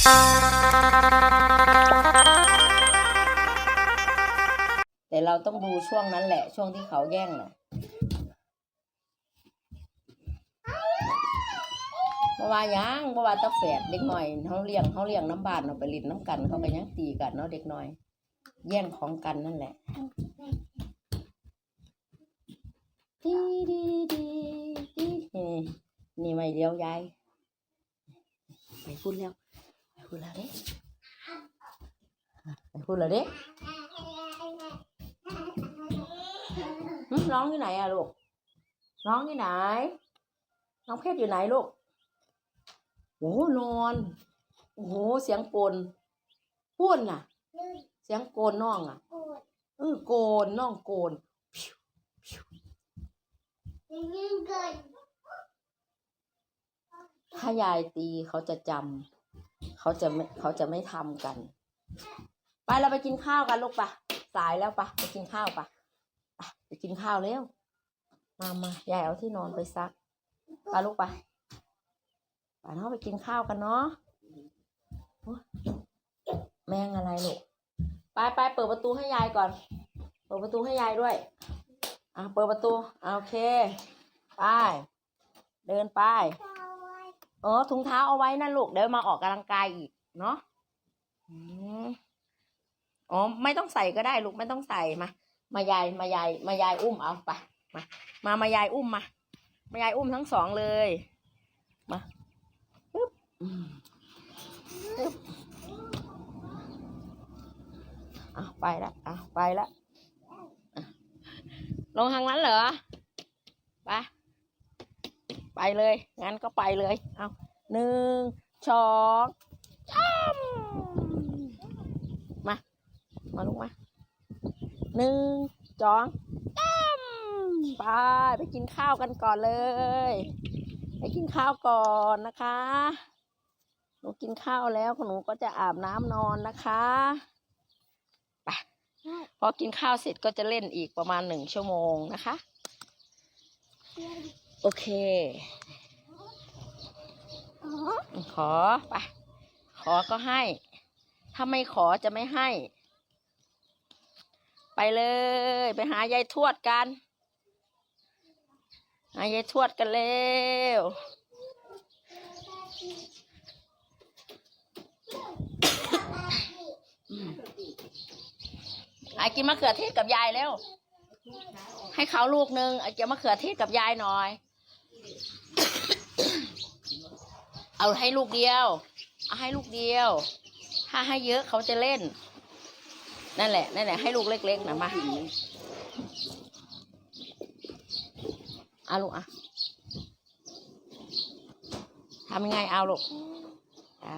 แต่เราต้องดูช่วงนั้นแหละ ช่วงที่เขาแย่งน่ะเพราะว่ายังเพราะว่าตาแฝดเด็กหน่อยเขาเลี้ยงเขาเลี้ยงน้ำบานเอาไปลินน้ำกันเขาก็ยังตีกันเนาะเด็กหน่อย แย่งของกันนั่นแหละดีดีดีดีนี่นี่ไม่เลี้ยวยายไปพูดแล้ว พูดแล้วเด้ไปพูดแล้วเด้หึน้องอยู่ไหนอะลูก น้องอยู่ไหน น้องเพชรอยู่ไหนลูกโอ้นอน โอ้โห เสียงโกนพูดน่ะ เสียงโกนน้องอะเออโกนน้องโกนพิวพิวถ้ายายตีเขาจะจำ เขาจะไม่เขาจะไม่ทำกัน ไปเราไปกินข้าวกันลูกปะสายแล้วปะไปกินข้าวปะไปกินข้าวเร็วมามายายเอาที่นอนไปซักไปลูกไปไปเนาะไปกินข้าวกันเนาะแมงอะไรลูกไปไปเปิดประตูให้ยายก่อน เปิดประตูให้ยายด้วยอะเปิดประตูโอเค ไป เดินไป เออถุงเท้าเอาไว้นั่นลูกเดี๋ยวมาออกกำลังกายอีกเนาะอ๋อไม่ต้องใส่ก็ได้ลูกไม่ต้องใส่มามายายมายายมายายอุ้มเอาไปมามามายายอุ้มมามายายอุ้มทั้งสองเลยมาปึ๊บอืมปึ๊บอะไปละอะไปละลงทางนั้นเหรอไป ไปเลย งั้นก็ไปเลย เอาหนึ่งสองจ้ำมา มาลูกมาหนึ่งสองจ้ำไปไปกินข้าวกันก่อนเลย ไปกินข้าวก่อนนะคะ หนูกินข้าวแล้วหนูก็จะอาบน้ำนอนนะคะไปพอกินข้าวเสร็จก็จะเล่นอีกประมาณหนึ่งชั่วโมงนะคะ โอเค ขอไปขอก็ให้ ถ้าไม่ขอจะไม่ให้ ไปเลย ไปหายายทวดกัน หายายทวดกันเร็วไอ้กินมะเขือเทศกับยายแล้วให้เขาลูกนึงไอ้กินมะเขือเทศกับยายหน่อย เอาให้ลูกเดียว เอาให้ลูกเดียว ถ้าให้เยอะเขาจะเล่น นั่นแหละ นั่นแหละ ให้ลูกเล็กๆนะมาเอาลูกอะทำยังไงเอาลูกอ่า